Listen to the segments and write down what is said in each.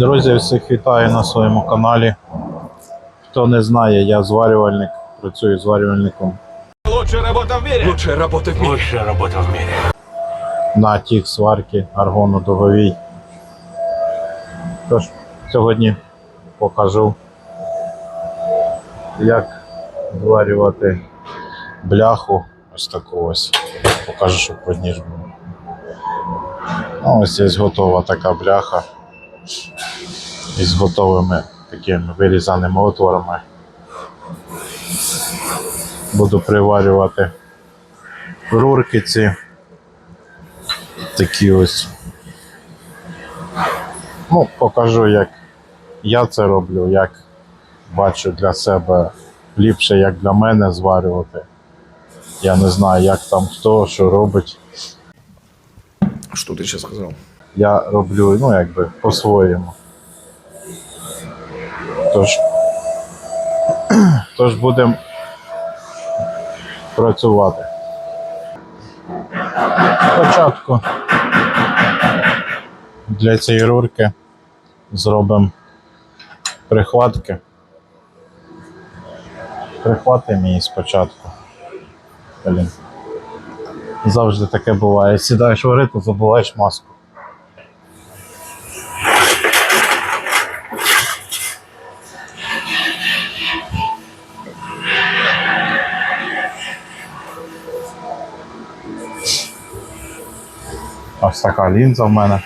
Друзі, всіх вітаю на своєму каналі. Хто не знає, я зварювальник, працюю зварювальником Лучшая работа в мире. Лучшая работа в мире. Лучшая работа в мире. на тік сварки аргону договій. Тож, сьогодні покажу, як зварювати бляху. Ось таку ось. Покажу, щоб подніж було. Ну, ось є готова така бляха із готовими такими вирізаними отворами. Буду приварювати рурки ці. Такі ось. Ну, покажу, як я це роблю, як бачу для себе ліпше, як для мене зварювати. Я не знаю, як там хто що робить. Что ты сейчас сказал? Я роблю, ну, якби по-своєму. Тож, тож будемо працювати. Спочатку для цієї рурки зробимо прихватки. Прихватимо її спочатку. Блін. Завжди таке буває. Сідаєш варити, забуваєш маску. Ось така лінза в мене.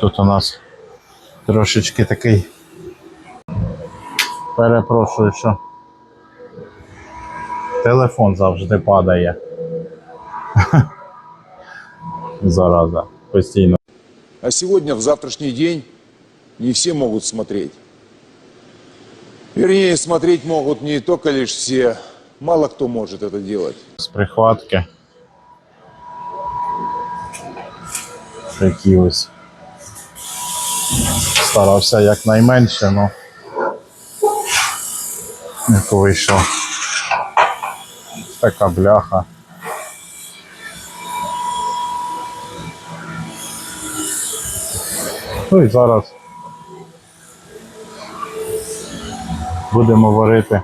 Тут у нас трошечки такий. Перепрошую, що телефон завжди падає. Зараза. Постійно. А сегодня, в завтрашний день, не все могут смотреть. Вернее, смотреть могут не только лишь все, мало кто может это делать. З прихватки. Такі ось. Старався якнайменше, ну. Як вийшов. Така бляха. Ну і зараз будемо варити.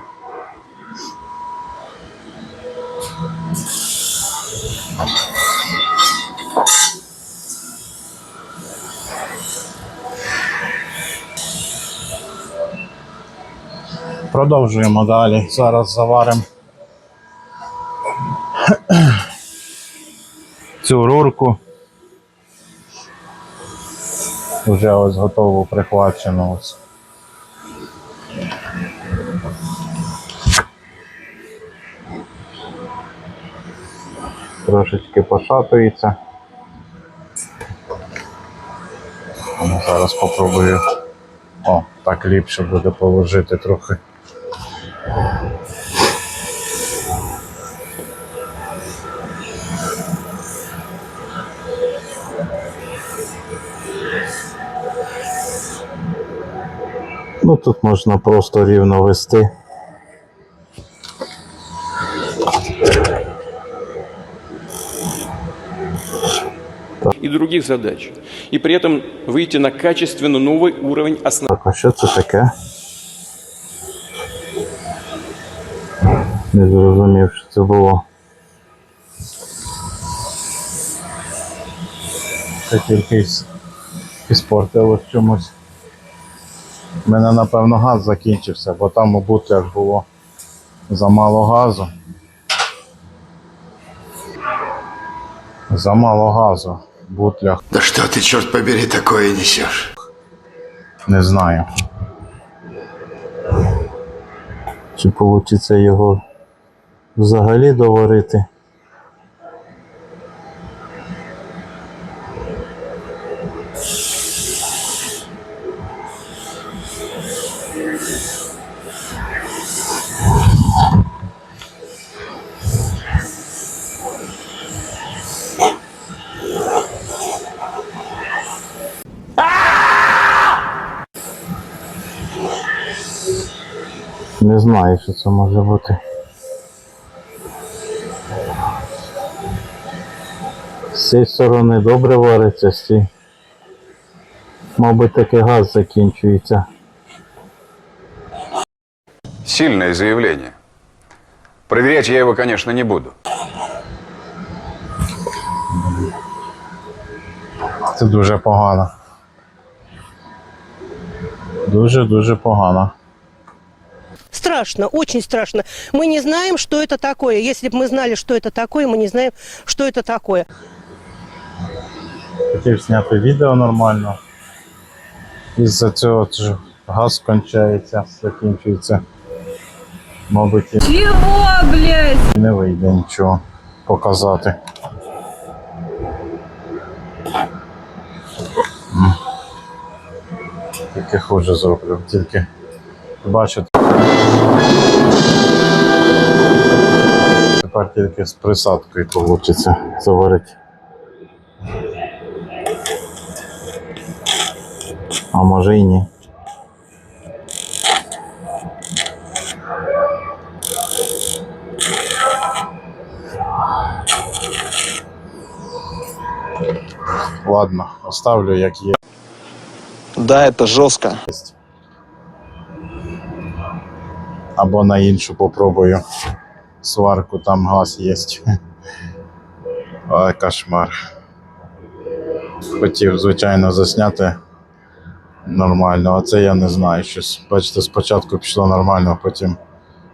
Продовжуємо далі. Зараз заваримо цю рурку. Вже ось готову прихвачену. Ось. Трошечки пошатується. Зараз попробую. О, так ліпше буде положити трохи. Ну тут можна просто рівно вести. и других задач, и при этом выйти на качественно новый уровень основ... Так, а що це таке? Не зрозумів, що це було. Це тільки із- іспортилось чомусь. У мене, напевно, газ закінчився, бо там у бутлях було замало газу. Замало газу в бутлях. Да что ты, черт побери, такое несешь? Не знаю. Чи вийде його взагалі доварити? Знаю, що це може бути. З цієї сторони добре вариться, з цієї. Мабуть, таки газ закінчується. Сильное заявление. Проверять я его, конечно, не буду. Це дуже погано. Дуже-дуже погано. Страшно, очень страшно. Мы не знаем, что это такое. Если бы мы знали, что это такое, мы не знаем, что это такое. Хотів зняти відео нормально. Із-за цього ж газ кончається, закінчується. Мабуть, і Чего, блядь? не вийде нічого показати. М. Тільки хуже зроблю, тільки бачите. Тепер тільки з присадкою вийде заварити. А може і ні. Ладно, оставлю як є. Да, это жестко. Або на іншу попробую. Сварку, там газ є. Ой, кошмар. Хотів, звичайно, засняти нормально, а це я не знаю. Щось. Бачите, спочатку пішло нормально, а потім.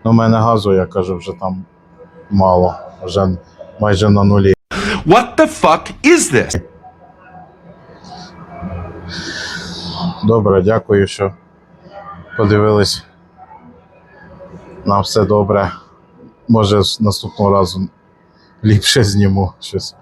Ну, у мене газу, я кажу, вже там мало, вже майже на нулі. What the fuck is this? Добре, дякую, що подивились. На все добре. Може, з наступного разу ліпше зніму щось.